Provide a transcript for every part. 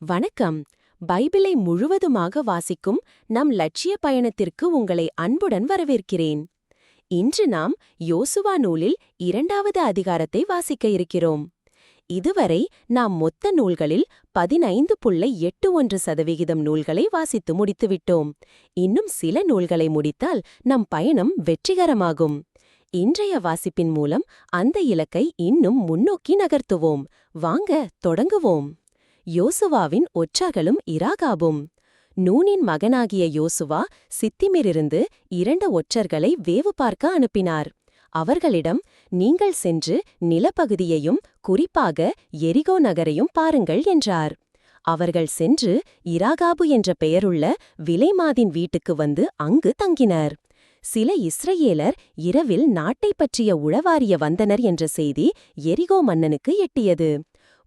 வணக்கம். பைபிளை முழுவதுமாக வாசிக்கும் நம் லட்சிய பயணத்திற்கு உங்களை அன்புடன் வரவேற்கிறேன். இன்று நாம் யோசுவா நூலில் இரண்டாவது அதிகாரத்தை வாசிக்க இருக்கிறோம். இதுவரை நாம் மொத்த நூல்களில் பதினைந்து புள்ளை எட்டு ஒன்று சதவிகிதம் நூல்களை வாசித்து முடித்துவிட்டோம். இன்னும் சில நூல்களை முடித்தால் நம் பயணம் வெற்றிகரமாகும். இன்றைய வாசிப்பின் மூலம் அந்த இலக்கை இன்னும் முன்னோக்கி நகர்த்துவோம். வாங்க தொடங்குவோம். யோசுவாவின் ஒற்றர்களும் இராகாபும். நூனின் மகனாகிய யோசுவா சித்திமிரிருந்து இரண்டு ஒற்றர்களை வேவு பார்க்க அனுப்பினார். அவர்களிடம் நீங்கள் சென்று நிலப்பகுதியையும் குறிப்பாக எரிகோ நகரையும் பாருங்கள் என்றார். அவர்கள் சென்று இராகாபு என்ற பெயருள்ள விலைமாதின் வீட்டுக்கு வந்து அங்கு தங்கினர். சில இஸ்ரேலர் இரவில் நாட்டைப் பற்றிய உளவாரிய வந்தனர் என்ற செய்தி எரிகோ மன்னனுக்கு எட்டியது.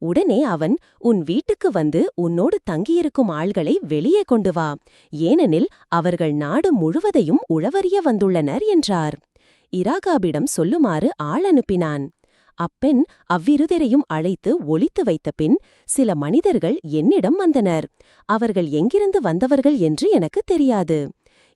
உடனே அவன் உன் வீட்டுக்கு வந்து உன்னோடு தங்கியிருக்கும் ஆள்களை வெளியே கொண்டு வா. ஏனெனில் அவர்கள் நாடு முழுவதையும் உளவறிய வந்துள்ளனர் என்றார். இராகாபிடம் சொல்லுமாறு ஆள் அனுப்பினான். அப்பெண் அவ்விருதரையும் அழைத்து ஒளித்து வைத்த பின் சில மனிதர்கள் என்னிடம் வந்தனர். அவர்கள் எங்கிருந்து வந்தவர்கள் என்று எனக்கு தெரியாது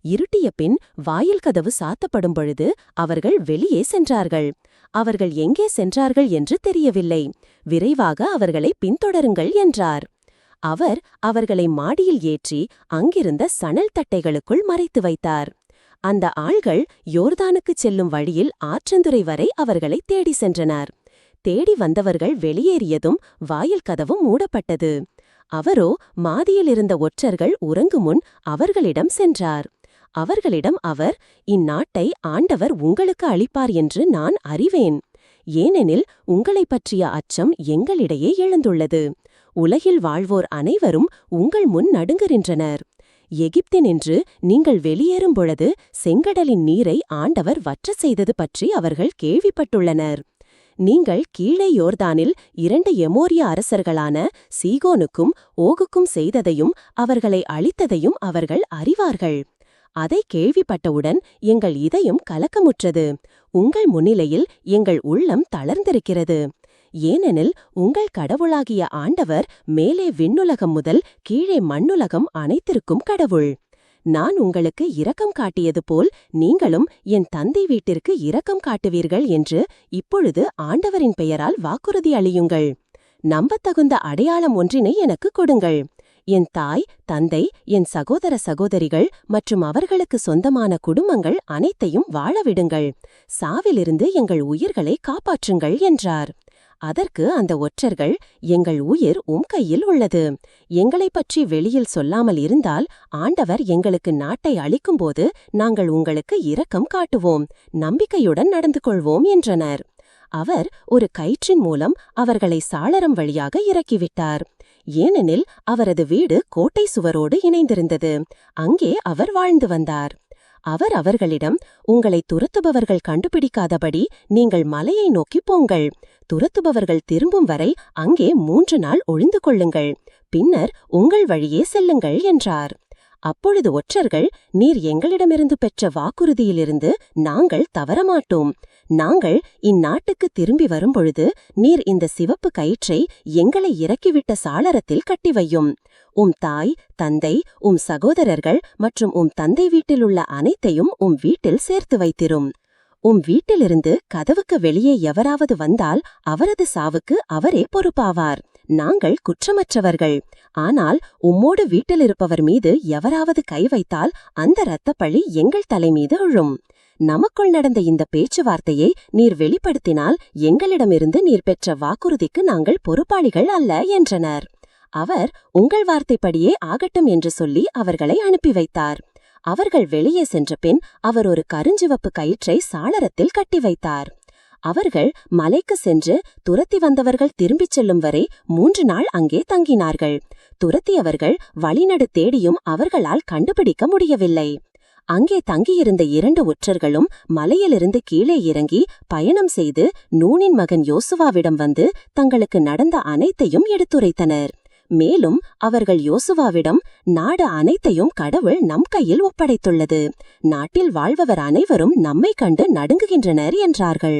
இருட்டிய பின் வாயில் கதவு சாத்தப்படும் பொழுது அவர்கள் வெளியே சென்றார்கள். அவர்கள் எங்கே சென்றார்கள் என்று தெரியவில்லை. விரைவாக அவர்களை பின்தொடருங்கள் என்றார். அவர் அவர்களை மாடியில் ஏற்றி அங்கிருந்த சணல் தட்டைகளுக்குள் மறைத்து வைத்தார். அந்த ஆள்கள் யோர்தானுக்குச் செல்லும் வழியில் ஆற்றந்துறை வரை அவர்களை தேடி சென்றனர். தேடி வந்தவர்கள் வெளியேறியதும் வாயில் கதவும் மூடப்பட்டது. அவரோ மாதியிலிருந்த ஒற்றர்கள் உறங்குமுன் அவர்களிடம் சென்றார். அவர்களிடம் அவர் இந்நாட்டை ஆண்டவர் உங்களுக்கு அளிப்பார் என்று நான் அறிவேன். ஏனெனில் உங்களைப் பற்றிய அச்சம் எங்களிடையே எழுந்துள்ளது. உலகில் வாழ்வோர் அனைவரும் உங்கள் முன் நடுங்குகின்றனர். எகிப்தினின்று நீங்கள் வெளியேறும் பொழுது செங்கடலின் நீரை ஆண்டவர் வற்ற செய்தது பற்றி அவர்கள் கேள்விப்பட்டுள்ளனர். நீங்கள் கீழே யோர்தானில் இரண்டு எமோரிய அரசர்களான சீகோனுக்கும் ஓகுக்கும் செய்ததையும் அவர்களை அழித்ததையும் அவர்கள் அறிவார்கள். அதை கேள்விப்பட்டவுடன் எங்கள் இதயம் கலக்கமுற்றது. உங்கள் முன்னிலையில் எங்கள் உள்ளம் தளர்ந்திருக்கிறது. ஏனெனில் உங்கள் கடவுளாகிய ஆண்டவர் மேலே விண்ணுலகம் முதல் கீழே மண்ணுலகம் அனைத்திற்கும் கடவுள். நான் உங்களுக்கு இரக்கம் காட்டியது போல் நீங்களும் என் தந்தை வீட்டிற்கு இரக்கம் காட்டுவீர்கள் என்று இப்பொழுது ஆண்டவரின் பெயரால் வாக்குறுதி அளியுங்கள். நம்பத்தகுந்த அடையாளம் ஒன்றினை எனக்கு கொடுங்கள். என் தாய் தந்தை என் சகோதர சகோதரிகள் மற்றும் அவர்களுக்கு சொந்தமான குடும்பங்கள் அனைத்தையும் வாழவிடுங்கள் சாவிலிருந்து எங்கள் உயிர்களை காப்பாற்றுங்கள் என்றார். அதற்கு அந்த ஒற்றர்கள் எங்கள் உயிர் உம் கையில் உள்ளது. எங்களைப் பற்றி வெளியில் சொல்லாமல் இருந்தால் ஆண்டவர் எங்களுக்கு நாட்டை அளிக்கும்போது நாங்கள் உங்களுக்கு இரக்கம் காட்டுவோம். நம்பிக்கையுடன் நடந்து கொள்வோம் என்றனர். அவர் ஒரு கயிற்றின் மூலம் அவர்களை சாளரம் வழியாக இறக்கிவிட்டார். ஏனெனில் அவரது வீடு கோட்டை சுவரோடு இணைந்திருந்தது. அங்கே அவர் வாழ்ந்து வந்தார். அவர் அவர்களிடம் உங்களை துரத்துபவர்கள் கண்டுபிடிக்காதபடி நீங்கள் மலையை நோக்கி போங்கள். துரத்துபவர்கள் திரும்பும் வரை அங்கே மூன்று நாள் ஒழிந்து கொள்ளுங்கள். பின்னர் உங்கள் வழியே செல்லுங்கள் என்றார். அப்பொழுது ஒற்றர்கள் நீர் எங்களிடமிருந்து பெற்ற வாக்குறுதியிலிருந்து நாங்கள் தவறமாட்டோம். நாங்கள் இந்நாட்டுக்கு திரும்பி வரும்பொழுது நீர் இந்த சிவப்பு கயிற்றை எங்களை இறக்கிவிட்ட சாளரத்தில் கட்டி வையும் உம் தாய் தந்தை உம் சகோதரர்கள் மற்றும் உம் தந்தை வீட்டிலுள்ள அனைத்தையும் உம் வீட்டில் சேர்த்து வைத்திரும். உம் வீட்டிலிருந்து கதவுக்கு வெளியே எவராவது வந்தால் அவரது சாவுக்கு அவரே பொறுப்பாவார். நாங்கள் குற்றமற்றவர்கள். ஆனால் உம்மோடு வீட்டிலிருப்பவர் மீது எவராவது கை வைத்தால் அந்த இரத்தப்பழி எங்கள் தலை மீது விழும். நமக்குள் நடந்த இந்த பேச்சுவார்த்தையை நீர் வெளிப்படுத்தினால் எங்களிடமிருந்து நீர் பெற்ற வாக்குறுதிக்கு நாங்கள் பொறுப்பாளிகள் அல்ல என்றனர். அவர் உங்கள் வார்த்தைப்படியே ஆகட்டும் என்று சொல்லி அவர்களை அனுப்பி வைத்தார். அவர்கள் வெளியே சென்ற பின் அவர் ஒரு கருஞ்சிவப்பு கயிற்றை சாளரத்தில் கட்டி வைத்தார். அவர்கள் மலைக்கு சென்று துரத்தி வந்தவர்கள் திரும்பிச் செல்லும் வரை மூன்று நாள் அங்கே தங்கினார்கள். துரத்தியவர்கள் வழிநடு தேடியும் அவர்களால் கண்டுபிடிக்க முடியவில்லை. அங்கே தங்கியிருந்த இரண்டு ஒற்றர்களும் மலையிலிருந்து கீழே இறங்கி பயணம் செய்து நூனின் மகன் யோசுவாவிடம் வந்து தங்களுக்கு நடந்த அனைத்தையும் எடுத்துரைத்தனர். மேலும் அவர்கள் யோசுவாவிடம் நாடு அனைத்தையும் கடவுள் நம் கையில் ஒப்படைத்துள்ளது. நாட்டில் வாழ்பவர் அனைவரும் நம்மை கண்டு நடுங்குகின்றனர் என்றார்கள்.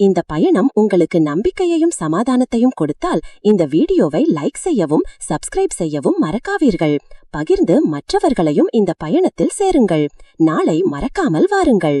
இந்த பயணம் உங்களுக்கு நம்பிக்கையையும் சமாதானத்தையும் கொடுத்தால் இந்த வீடியோவை லைக் செய்யவும் சப்ஸ்கிரைப் செய்யவும் மறக்காதீர்கள். பகிர்ந்து மற்றவர்களையும் இந்த பயணத்தில் சேருங்கள். நாளை மறக்காமல் வாருங்கள்.